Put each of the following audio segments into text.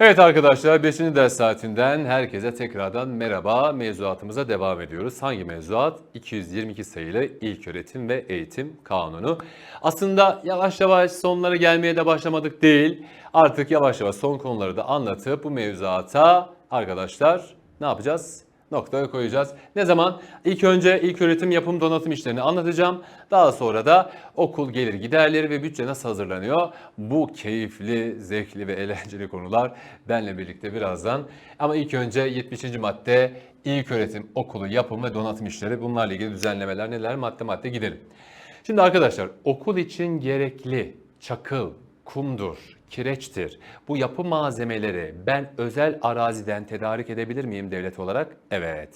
Evet arkadaşlar 5. ders saatinden herkese tekrardan merhaba. Mevzuatımıza devam ediyoruz. Hangi mevzuat? 222 sayılı İlköğretim ve Eğitim Kanunu. Aslında yavaş yavaş sonlara gelmeye de başlamadık değil. Artık yavaş yavaş son konuları da anlatıp bu mevzuata arkadaşlar ne yapacağız? Noktaya koyacağız. Ne zaman? İlk önce ilk öğretim yapım donatım işlerini anlatacağım. Daha sonra da okul gelir giderleri ve bütçe nasıl hazırlanıyor? Bu keyifli, zevkli ve eğlenceli konular benle birlikte birazdan. Ama ilk önce 70. madde ilk öğretim okulu yapım ve donatım işleri. Bunlarla ilgili düzenlemeler neler? Madde madde gidelim. Şimdi arkadaşlar okul için gerekli çakıl, kumdur, kireçtir. Bu yapı malzemeleri ben özel araziden tedarik edebilir miyim devlet olarak? Evet.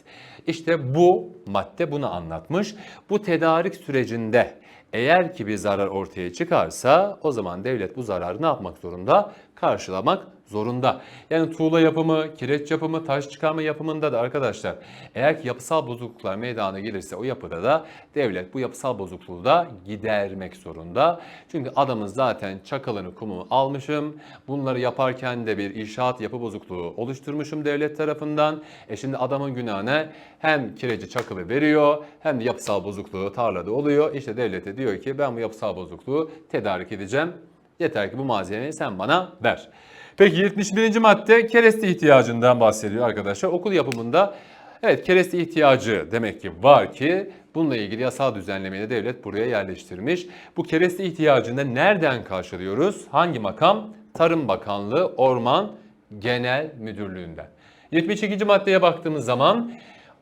İşte bu madde bunu anlatmış. Bu tedarik sürecinde eğer ki bir zarar ortaya çıkarsa o zaman devlet bu zararı ne yapmak zorunda? Karşılamak zorunda. Yani tuğla yapımı, kireç yapımı, taş çıkarma yapımında da arkadaşlar eğer ki yapısal bozukluklar meydana gelirse o yapıda da devlet bu yapısal bozukluğu da gidermek zorunda. Çünkü adamın zaten çakalını kumunu almışım. Bunları yaparken de bir inşaat yapı bozukluğu oluşturmuşum devlet tarafından. E şimdi adamın günahına hem kireci çakılı veriyor hem de yapısal bozukluğu tarlada oluyor. İşte devlete diyor ki ben bu yapısal bozukluğu tedarik edeceğim. Yeter ki bu malzemeyi sen bana ver. Peki 71. madde kereste ihtiyacından bahsediyor arkadaşlar. Okul yapımında evet kereste ihtiyacı demek ki var ki bununla ilgili yasal düzenlemeyi de devlet buraya yerleştirmiş. Bu kereste ihtiyacını nereden karşılıyoruz? Hangi makam? Tarım Bakanlığı Orman Genel Müdürlüğü'nden. 72. maddeye baktığımız zaman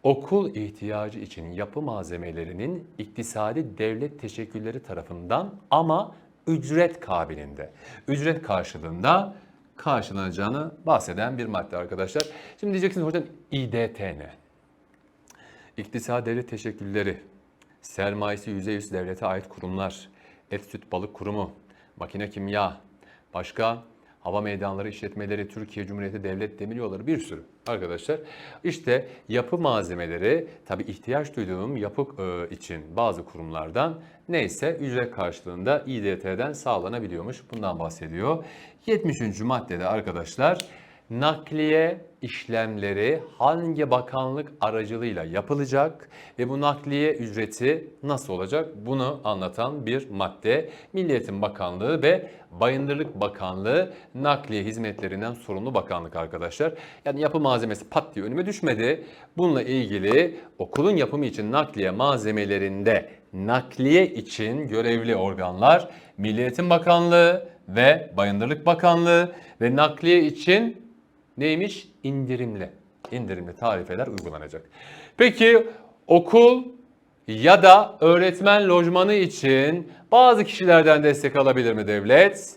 okul ihtiyacı için yapı malzemelerinin iktisadi devlet teşekkülleri tarafından ama ücret kabilinde, ücret karşılığında karşılanacağını bahseden bir madde arkadaşlar. Şimdi diyeceksiniz hocam İDT ne? İktisadi devlet teşekkülleri, sermayesi %100 devlete ait kurumlar, et süt balık kurumu, makine kimya, başka hava meydanları işletmeleri, Türkiye Cumhuriyeti Devlet Demiryolları bir sürü arkadaşlar. İşte yapı malzemeleri tabi ihtiyaç duyduğum yapı e, için bazı kurumlardan neyse ücret karşılığında İDT'den sağlanabiliyormuş. Bundan bahsediyor. 73. maddede arkadaşlar nakliye işlemleri hangi bakanlık aracılığıyla yapılacak ve bu nakliye ücreti nasıl olacak bunu anlatan bir madde. Milli Eğitim Bakanlığı ve Bayındırlık Bakanlığı nakliye hizmetlerinden sorumlu bakanlık arkadaşlar. Yani yapı malzemesi pat diye önüme düşmedi. Bununla ilgili okulun yapımı için nakliye malzemelerinde nakliye için görevli organlar Milli Eğitim Bakanlığı ve Bayındırlık Bakanlığı ve nakliye için neymiş? İndirimli. İndirimli tarifeler uygulanacak. Peki okul ya da öğretmen lojmanı için bazı kişilerden destek alabilir mi devlet?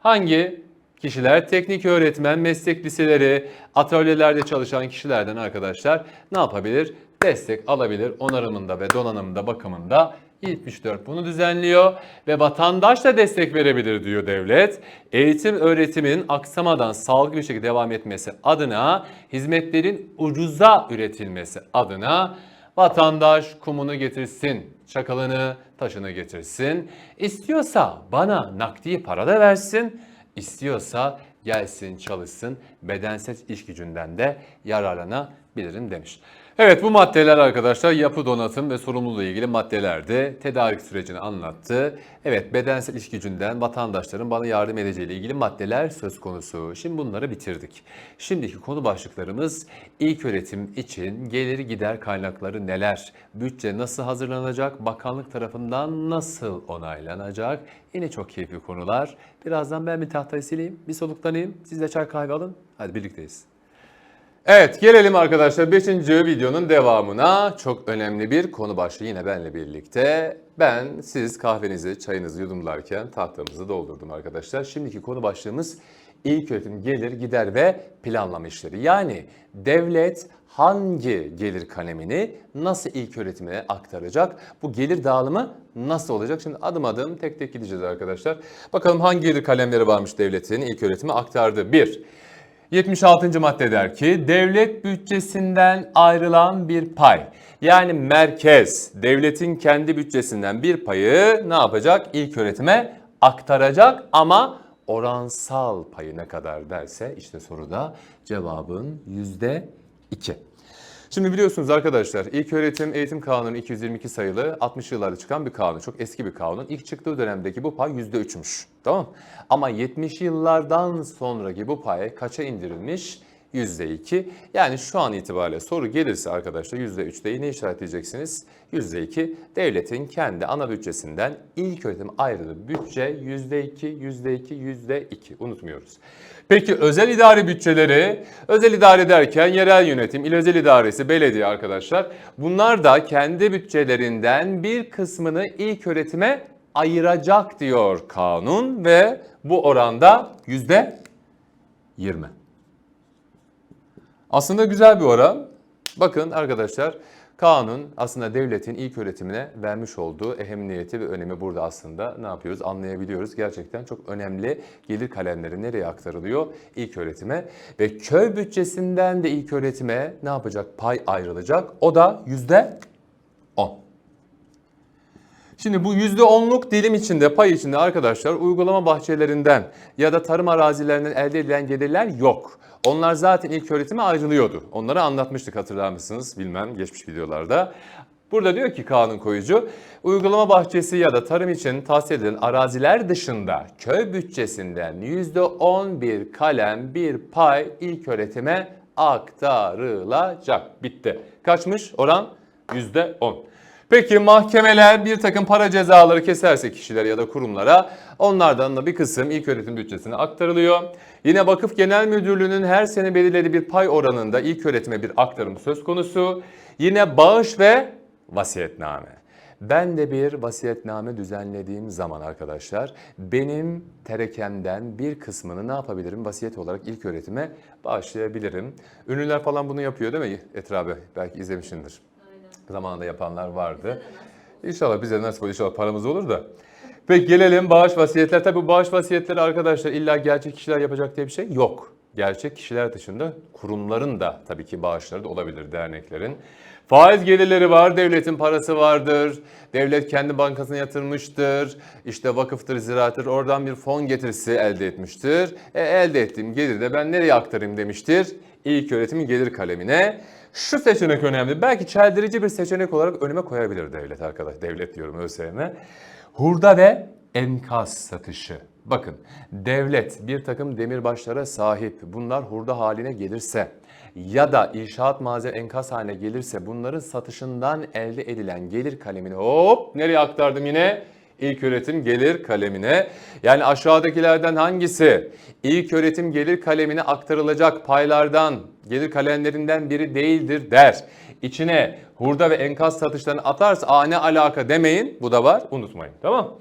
Hangi kişiler? Teknik öğretmen, meslek liseleri, atölyelerde çalışan kişilerden arkadaşlar ne yapabilir? Destek alabilir onarımında ve donanımında, bakımında 74 bunu düzenliyor ve vatandaş da destek verebilir diyor devlet. Eğitim öğretimin aksamadan sağlıklı bir şekilde devam etmesi adına hizmetlerin ucuza üretilmesi adına vatandaş kumunu getirsin, çakalını, taşını getirsin. İstiyorsa bana nakdi para da versin. İstiyorsa gelsin çalışsın bedensel iş gücünden de yararlanabilirim demiş. Evet bu maddeler arkadaşlar yapı donatım ve sorumluluğu ilgili maddelerdi. Tedarik sürecini anlattı. Evet bedensel iş gücünden vatandaşların bana yardım edeceğiyle ilgili maddeler söz konusu. Şimdi bunları bitirdik. Şimdiki konu başlıklarımız ilk öğretim için geliri gider kaynakları neler? Bütçe nasıl hazırlanacak? Bakanlık tarafından nasıl onaylanacak? Yine çok keyifli konular. Birazdan ben bir tahtayı sileyim, bir soluklanayım. Siz de çay kahve alın. Hadi birlikteyiz. Evet gelelim arkadaşlar 5. videonun devamına. Çok önemli bir konu başlığı yine benle birlikte. Ben siz kahvenizi, çayınızı yudumlarken tahtamızı doldurdum arkadaşlar. Şimdiki konu başlığımız ilk öğretim gelir, gider ve planlama işleri. Yani devlet hangi gelir kalemini nasıl ilk öğretime aktaracak? Bu gelir dağılımı nasıl olacak? Şimdi adım adım tek tek gideceğiz arkadaşlar. Bakalım hangi gelir kalemleri varmış devletin ilk öğretime aktardığı. 1. 76. madde der ki devlet bütçesinden ayrılan bir pay. Yani merkez devletin kendi bütçesinden bir payı ne yapacak? İlk öğretime aktaracak ama oransal payı ne kadar derse işte soruda cevabın yüzde iki. Şimdi biliyorsunuz arkadaşlar ilk öğretim eğitim kanunu 222 sayılı 60 yıllarda çıkan bir kanun. Çok eski bir kanun. İlk çıktığı dönemdeki bu pay %3'müş. Tamam Ama 70 yıllardan sonraki bu pay kaça indirilmiş? %2. Yani şu an itibariyle soru gelirse arkadaşlar %3'te yine işaretleyeceksiniz. %2 devletin kendi ana bütçesinden ilk öğretim ayrılı bütçe %2, %2, %2 unutmuyoruz. Peki özel idare bütçeleri, özel idare derken yerel yönetim, il özel idaresi, belediye arkadaşlar. Bunlar da kendi bütçelerinden bir kısmını ilk öğretime ayıracak diyor kanun ve bu oranda yüzde 20. Aslında güzel bir oran. Bakın arkadaşlar kanun aslında devletin ilk öğretimine vermiş olduğu ehemmiyeti ve önemi burada aslında ne yapıyoruz anlayabiliyoruz. Gerçekten çok önemli gelir kalemleri nereye aktarılıyor? İlk öğretime ve köy bütçesinden de ilk öğretime ne yapacak? Pay ayrılacak. O da yüzde 10. Şimdi bu %10'luk dilim içinde, pay içinde arkadaşlar uygulama bahçelerinden ya da tarım arazilerinden elde edilen gelirler yok. Onlar zaten ilk öğretime ayrılıyordu. Onları anlatmıştık hatırlar mısınız bilmem geçmiş videolarda. Burada diyor ki kanun koyucu, uygulama bahçesi ya da tarım için tahsis edilen araziler dışında köy bütçesinden %11 kalem bir pay ilk öğretime aktarılacak. Bitti. Kaçmış oran? %10. Peki mahkemeler bir takım para cezaları keserse kişiler ya da kurumlara onlardan da bir kısım ilk öğretim bütçesine aktarılıyor. Yine Vakıf Genel Müdürlüğü'nün her sene belirlediği bir pay oranında ilk öğretime bir aktarım söz konusu. Yine bağış ve vasiyetname. Ben de bir vasiyetname düzenlediğim zaman arkadaşlar benim terekemden bir kısmını ne yapabilirim? Vasiyet olarak ilk öğretime bağışlayabilirim. Ünlüler falan bunu yapıyor değil mi Etra abi? Belki izlemişsindir. Zamanında yapanlar vardı. İnşallah bize nasip olur. İnşallah paramız olur da. Peki gelelim bağış vasiyetler. Tabii bu bağış vasiyetleri arkadaşlar illa gerçek kişiler yapacak diye bir şey yok. Gerçek kişiler dışında kurumların da tabii ki bağışları da olabilir derneklerin. Faiz gelirleri var, devletin parası vardır. Devlet kendi bankasına yatırmıştır. İşte vakıftır, ziraattır. Oradan bir fon getirisi elde etmiştir. E, elde ettiğim geliri de ben nereye aktarayım demiştir. İlk öğretimin gelir kalemine. Şu seçenek önemli. Belki çeldirici bir seçenek olarak önüme koyabilir devlet arkadaş. Devlet diyorum ÖSYM. Hurda ve enkaz satışı. Bakın devlet bir takım demirbaşlara sahip bunlar hurda haline gelirse ya da inşaat malzeme enkaz haline gelirse bunların satışından elde edilen gelir kalemini hop nereye aktardım yine? İlk öğretim gelir kalemine. Yani aşağıdakilerden hangisi ilk öğretim gelir kalemine aktarılacak paylardan, gelir kalemlerinden biri değildir der. İçine hurda ve enkaz satışlarını atarsa aa ne alaka demeyin. Bu da var unutmayın tamam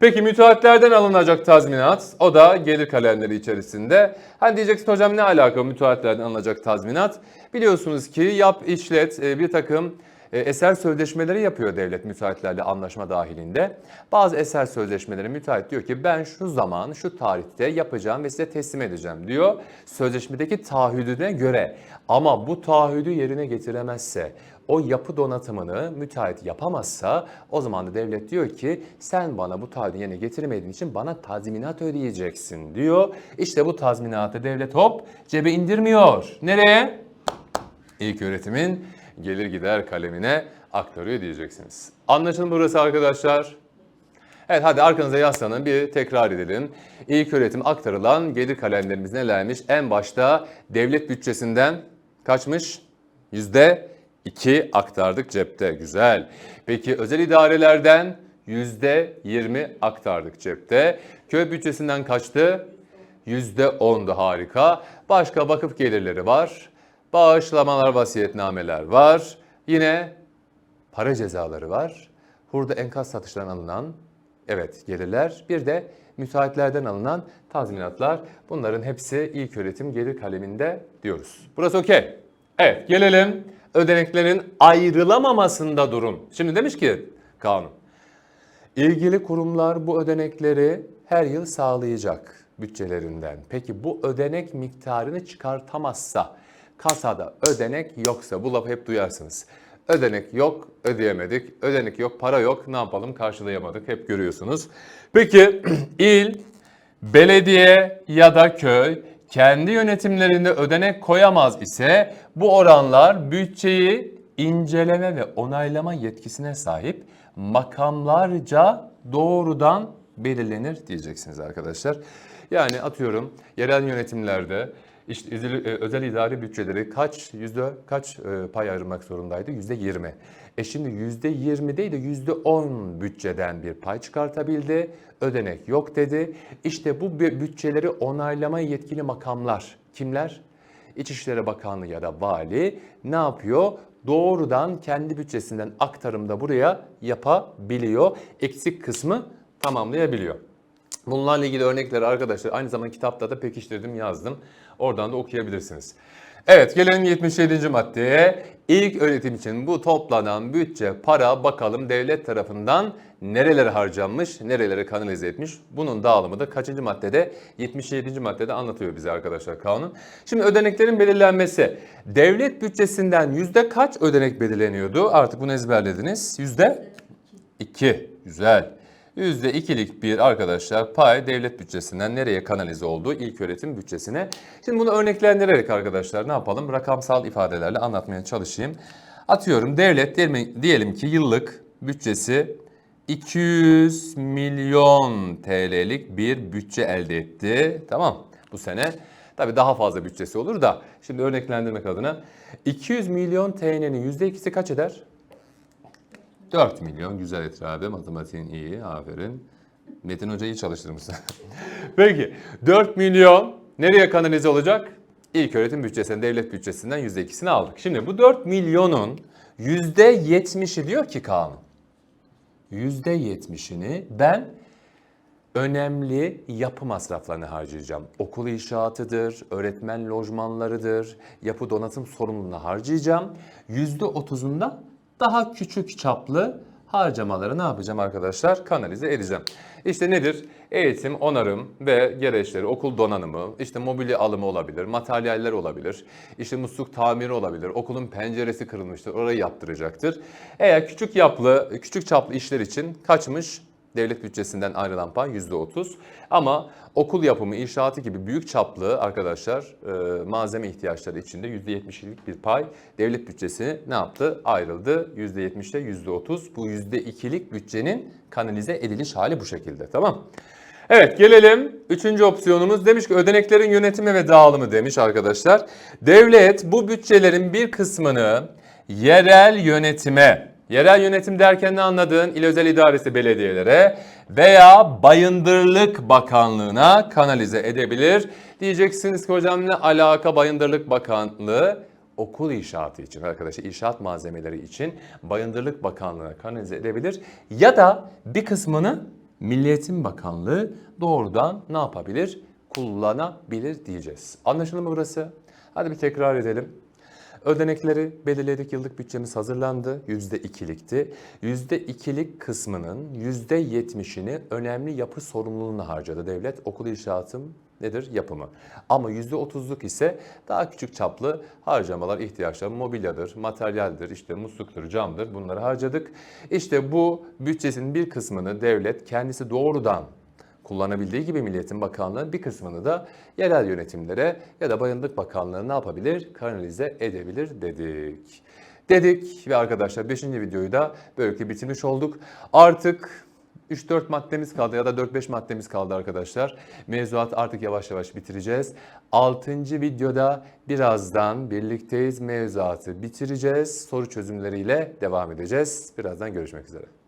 Peki müteahhitlerden alınacak tazminat o da gelir kalemleri içerisinde. Hani diyeceksin hocam ne alaka müteahhitlerden alınacak tazminat? Biliyorsunuz ki yap işlet e, bir takım e, eser sözleşmeleri yapıyor devlet müteahhitlerle anlaşma dahilinde. Bazı eser sözleşmeleri müteahhit diyor ki ben şu zaman şu tarihte yapacağım ve size teslim edeceğim diyor. Sözleşmedeki taahhüdüne göre ama bu taahhüdü yerine getiremezse o yapı donatımını müteahhit yapamazsa o zaman da devlet diyor ki sen bana bu taahhüdü yerine getirmediğin için bana tazminat ödeyeceksin diyor. İşte bu tazminatı devlet hop cebe indirmiyor. Nereye? İlk öğretimin gelir gider kalemine aktarıyor diyeceksiniz. Anlaşıldı burası arkadaşlar? Evet hadi arkanıza yaslanın bir tekrar edelim. İlk öğretim aktarılan gelir kalemlerimiz nelermiş? En başta devlet bütçesinden kaçmış? Yüzde 2 aktardık cepte. Güzel. Peki özel idarelerden yüzde 20 aktardık cepte. Köy bütçesinden kaçtı? Yüzde 10'du harika. Başka vakıf gelirleri var. Bağışlamalar, vasiyetnameler var. Yine para cezaları var. Hurda enkaz satışlarından alınan evet gelirler. Bir de müteahhitlerden alınan tazminatlar. Bunların hepsi ilk öğretim gelir kaleminde diyoruz. Burası okey. Evet gelelim ödeneklerin ayrılamamasında durun. Şimdi demiş ki kanun. İlgili kurumlar bu ödenekleri her yıl sağlayacak bütçelerinden. Peki bu ödenek miktarını çıkartamazsa, kasada ödenek yoksa bu lafı hep duyarsınız. Ödenek yok, ödeyemedik. Ödenek yok, para yok. Ne yapalım? Karşılayamadık. Hep görüyorsunuz. Peki il belediye ya da köy kendi yönetimlerinde ödenek koyamaz ise bu oranlar bütçeyi inceleme ve onaylama yetkisine sahip makamlarca doğrudan belirlenir diyeceksiniz arkadaşlar. Yani atıyorum yerel yönetimlerde işte e, özel idari bütçeleri kaç yüzde kaç e, pay ayırmak zorundaydı? Yüzde 20. E şimdi yüzde 20 değil de yüzde 10 bütçeden bir pay çıkartabildi. Ödenek yok dedi. İşte bu bü- bütçeleri onaylama yetkili makamlar kimler? İçişleri Bakanlığı ya da vali ne yapıyor? Doğrudan kendi bütçesinden aktarımda buraya yapabiliyor. Eksik kısmı tamamlayabiliyor. Bunlarla ilgili örnekleri arkadaşlar aynı zamanda kitapta da pekiştirdim yazdım. Oradan da okuyabilirsiniz. Evet gelelim 77. maddeye. İlk öğretim için bu toplanan bütçe para bakalım devlet tarafından nerelere harcanmış, nerelere kanalize etmiş. Bunun dağılımı da kaçıncı maddede? 77. maddede anlatıyor bize arkadaşlar kanun. Şimdi ödeneklerin belirlenmesi. Devlet bütçesinden yüzde kaç ödenek belirleniyordu? Artık bunu ezberlediniz. Yüzde 2. Güzel. %2'lik bir arkadaşlar pay devlet bütçesinden nereye kanalize olduğu ilk öğretim bütçesine. Şimdi bunu örneklendirerek arkadaşlar ne yapalım? Rakamsal ifadelerle anlatmaya çalışayım. Atıyorum devlet diyelim, ki yıllık bütçesi 200 milyon TL'lik bir bütçe elde etti. Tamam bu sene. Tabii daha fazla bütçesi olur da şimdi örneklendirmek adına 200 milyon TL'nin %2'si kaç eder? 4 milyon güzel Etir abi matematiğin iyi aferin. Metin Hoca iyi çalıştırmışsın. Peki 4 milyon nereye kanalize olacak? İlk öğretim bütçesinden, devlet bütçesinden %2'sini aldık. Şimdi bu 4 milyonun %70'i diyor ki kanun. %70'ini ben önemli yapı masraflarını harcayacağım. Okul inşaatıdır, öğretmen lojmanlarıdır, yapı donatım sorumluluğuna harcayacağım. %30'unda daha küçük çaplı harcamaları ne yapacağım arkadaşlar? Kanalize edeceğim. İşte nedir? Eğitim, onarım ve gereçleri, okul donanımı, işte mobilya alımı olabilir, materyaller olabilir, işte musluk tamiri olabilir, okulun penceresi kırılmıştır, orayı yaptıracaktır. Eğer küçük yaplı, küçük çaplı işler için kaçmış? Devlet bütçesinden ayrılan pay %30. Ama okul yapımı, inşaatı gibi büyük çaplı arkadaşlar e, malzeme ihtiyaçları içinde %70'lik bir pay devlet bütçesi ne yaptı? Ayrıldı. %70'te %30. Bu %2'lik bütçenin kanalize ediliş hali bu şekilde. Tamam. Evet gelelim. Üçüncü opsiyonumuz demiş ki ödeneklerin yönetimi ve dağılımı demiş arkadaşlar. Devlet bu bütçelerin bir kısmını yerel yönetime Yerel yönetim derken ne anladın? İl özel idaresi belediyelere veya Bayındırlık Bakanlığı'na kanalize edebilir. Diyeceksiniz ki hocam ne alaka Bayındırlık Bakanlığı? Okul inşaatı için arkadaşlar inşaat malzemeleri için Bayındırlık Bakanlığı'na kanalize edebilir. Ya da bir kısmını Milli Eğitim Bakanlığı doğrudan ne yapabilir? Kullanabilir diyeceğiz. Anlaşıldı mı burası? Hadi bir tekrar edelim. Ödenekleri belirledik. Yıllık bütçemiz hazırlandı. %2'likti. %2'lik kısmının %70'ini önemli yapı sorumluluğuna harcadı devlet. Okul inşaatım nedir? Yapımı. Ama %30'luk ise daha küçük çaplı harcamalar, ihtiyaçlar, mobilyadır, materyaldir, işte musluktur, camdır bunları harcadık. İşte bu bütçesinin bir kısmını devlet kendisi doğrudan kullanabildiği gibi Milliyetin Bakanlığı bir kısmını da yerel yönetimlere ya da Bayındık Bakanlığı ne yapabilir? Kanalize edebilir dedik. Dedik ve arkadaşlar 5. videoyu da böylelikle bitirmiş olduk. Artık 3-4 maddemiz kaldı ya da 4-5 maddemiz kaldı arkadaşlar. Mevzuat artık yavaş yavaş bitireceğiz. 6. videoda birazdan birlikteyiz mevzuatı bitireceğiz. Soru çözümleriyle devam edeceğiz. Birazdan görüşmek üzere.